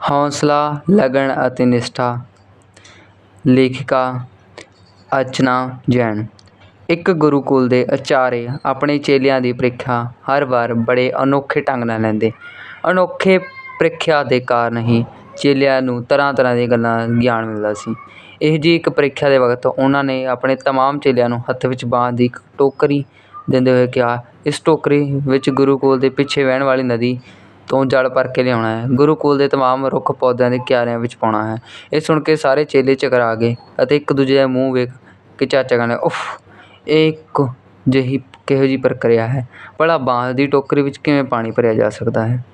ਹੌਂਸਲਾ, ਲਗਨ ਅਤੇ ਨਿਸ਼ਠਾ। ਲੇਖਿਕਾ, ਅਰਚਨਾ ਜੈਨ। ਇੱਕ ਗੁਰੂਕੁਲ ਦੇ ਆਚਾਰੇ ਆਪਣੇ ਚੇਲਿਆਂ ਦੀ ਪ੍ਰੀਖਿਆ ਹਰ ਵਾਰ ਬੜੇ ਅਨੋਖੇ ਢੰਗ ਨਾਲ ਲੈਂਦੇ। ਅਨੋਖੇ ਪ੍ਰੀਖਿਆ ਦੇ ਕਾਰਨ ਹੀ ਚੇਲਿਆਂ ਨੂੰ ਤਰ੍ਹਾਂ ਤਰ੍ਹਾਂ ਦੀਆਂ ਗੱਲਾਂ ਗਿਆਨ ਮਿਲਦਾ ਸੀ। ਇਹੋ ਜਿਹੀ ਇੱਕ ਪ੍ਰੀਖਿਆ ਦੇ ਵਕਤ ਉਹਨਾਂ ਨੇ ਆਪਣੇ ਤਮਾਮ ਚੇਲਿਆਂ ਨੂੰ ਹੱਥ ਵਿੱਚ ਬਾਂਹ ਦੀ ਇੱਕ ਟੋਕਰੀ ਦਿੰਦੇ ਹੋਏ ਕਿਹਾ, ਇਸ ਟੋਕਰੀ ਵਿੱਚ ਗੁਰੂਕੁਲ ਦੇ ਪਿੱਛੇ ਵਹਿਣ ਵਾਲੀ ਨਦੀ ਤੋਂ ਜਲ ਭਰ ਕੇ ਲਿਆਉਣਾ ਹੈ। ਗੁਰੂਕੁਲ ਦੇ ਤਮਾਮ ਰੁੱਖ ਪੌਦਿਆਂ ਦੇ ਕਿਆਰਿਆਂ ਵਿੱਚ ਪਾਉਣਾ ਹੈ। ਇਹ ਸੁਣ ਕੇ ਸਾਰੇ ਚੇਲੇ ਚਕਰਾ ਗਏ ਅਤੇ ਇੱਕ ਦੂਜੇ ਦਾ ਮੂੰਹ ਵੇਖ ਕੇ ਚਾਚਾ ਕਹਿੰਦੇ, ਉਫ, ਇਹ ਇੱਕ ਜਿਹੀ ਕਿਹੋ ਜਿਹੀ ਪ੍ਰਕਿਰਿਆ ਹੈ। ਭਲਾ ਬਾਂਸ ਦੀ ਟੋਕਰੀ ਵਿੱਚ ਕਿਵੇਂ ਪਾਣੀ ਭਰਿਆ ਜਾ ਸਕਦਾ ਹੈ?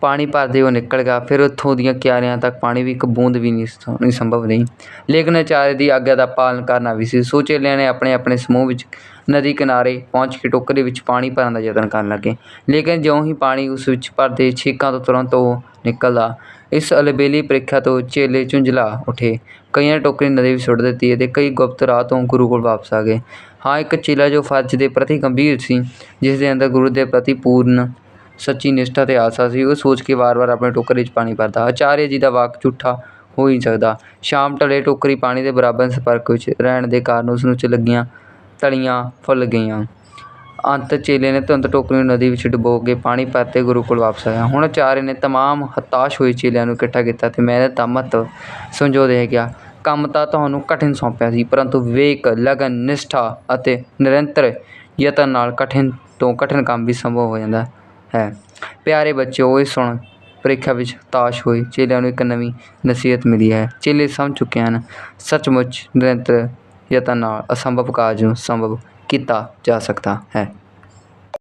ਪਾਣੀ ਭਰਦੇ ਉਹ ਨਿਕਲ ਗਿਆ। ਫਿਰ ਉੱਥੋਂ ਦੀਆਂ ਕਿਆਰਿਆਂ ਤੱਕ ਪਾਣੀ ਵੀ ਇੱਕ ਬੂੰਦ ਵੀ ਨਹੀਂ ਨਹੀਂ ਸੰਭਵ ਨਹੀਂ ਲੇਕਿਨ ਆਚਾර්य ਦੀ ਆਗਿਆ ਦਾ ਪਾਲਣ ਕਰਨਾ ਵੀ ਸੀ। ਸੋ ਚੇਲਿਆਂ ਨੇ ਆਪਣੇ ਆਪਣੇ ਸਮੂਹ ਵਿੱਚ ਨਦੀ ਕਿਨਾਰੇ ਪਹੁੰਚ ਕੇ ਟੋਕਰੀ ਵਿੱਚ ਪਾਣੀ ਭਰਨ ਦਾ ਯਤਨ ਕਰਨ ਲੱਗੇ। ਲੇਕਿਨ ਜਿਉਂ ਹੀ ਪਾਣੀ ਉਸ ਵਿੱਚ ਭਰਦੇ ਛੀਕਾਂ ਤੋਂ ਤੁਰੰਤ ਉਹ ਨਿਕਲਦਾ, ਇਸ ਅਲਬੇਲੀ ਪ੍ਰੀਖਿਆ ਤੋਂ ਚੇਲੇ ਝੁੰਝਲਾ ਉੱਠੇ। ਕਈਆਂ ਨੇ ਟੋਕਰੀ ਨਦੀ ਵਿੱਚ ਸੁੱਟ ਦਿੱਤੀ ਅਤੇ ਕਈ ਗੁਪਤ ਰਾਹ ਤੋਂ ਗੁਰੂ ਕੋਲ ਵਾਪਸ ਆ ਗਏ। ਹਾਂ, ਇੱਕ ਚੇਲਾ ਜੋ ਫਰਜ਼ ਦੇ ਪ੍ਰਤੀ ਗੰਭੀਰ ਸੀ ਜਿਸ ਦੇ ਅੰਦਰ ਗੁਰੂ ਦੇ ਪ੍ਰਤੀ ਪੂਰਨ ਸੱਚੀ ਨਿਸ਼ਠਾ ਅਤੇ ਆਸਾ ਸੀ। ਉਹ ਸੋਚ ਕੇ ਵਾਰ-ਵਾਰ ਆਪਣੇ ਟੋਕਰੀ 'ਚ ਪਾਣੀ ਭਰਦਾ। ਆਚਾਰੀਆ ਜੀ ਦਾ ਵਾਕ ਝੂਠਾ ਹੋ ਹੀ ਨਹੀਂ ਸਕਦਾ। ਸ਼ਾਮ ਢਲੇ ਟੋਕਰੀ ਪਾਣੀ ਦੇ ਬਰਾਬਰ ਸੰਪਰਕ ਵਿੱਚ ਰਹਿਣ ਦੇ ਕਾਰਨ ਉਸ ਨੂੰ ਲੱਗੀਆਂ ਤਲੀਆਂ ਫੁੱਲ ਗਈਆਂ। ਅੰਤ ਚੇਲੇ ਨੇ ਤੁਰੰਤ ਟੋਕਰੀ ਨੂੰ ਨਦੀ ਵਿੱਚ ਡੁਬੋ ਕੇ ਪਾਣੀ ਭਰ ਭਰਤੇ ਗੁਰੂ ਕੋਲ ਵਾਪਸ ਆਇਆ। ਹੁਣ ਆਚਾਰੀਆ ਨੇ ਤਮਾਮ ਹਤਾਸ਼ ਹੋਏ ਚੇਲਿਆਂ ਨੂੰ ਇਕੱਠਾ ਕੀਤਾ ਅਤੇ ਮਿਹਨਤ ਦਾ ਮਹੱਤਵ ਸਮਝਾਉਂਦੇ ਗਿਆ। ਕੰਮ ਤਾਂ ਤੁਹਾਨੂੰ ਕਠਿਨ ਸੌਂਪਿਆ ਸੀ, ਪਰੰਤੂ ਵਿਵੇਕ, ਲਗਨ, ਨਿਸ਼ਠਾ ਅਤੇ ਨਿਰੰਤਰ ਯਤਨ ਨਾਲ ਕਠਿਨ ਤੋਂ ਕਠਿਨ ਕੰਮ ਵੀ ਸੰਭਵ ਹੋ ਜਾਂਦਾ। ਹੈ। ਪਿਆਰੇ ਬੱਚਿਓ, ਇਹ ਸੁਣ। ਪ੍ਰੀਖਿਆ ਵਿੱਚ ਹਤਾਸ਼ ਹੋਏ। ਚੇਲਿਆਂ ਨੂੰ ਇੱਕ ਨਵੀਂ ਨਸੀਹਤ ਮਿਲੀ ਹੈ। ਚੇਲੇ ਸਮਝ ਚੁੱਕੇ ਹਨ, ਸੱਚਮੁੱਚ ਨਿਰੰਤਰ ਯਤਨ ਨਾਲ ਅਸੰਭਵ ਕਾਰਜ ਨੂੰ ਸੰਭਵ ਕੀਤਾ ਜਾ ਸਕਦਾ ਹੈ।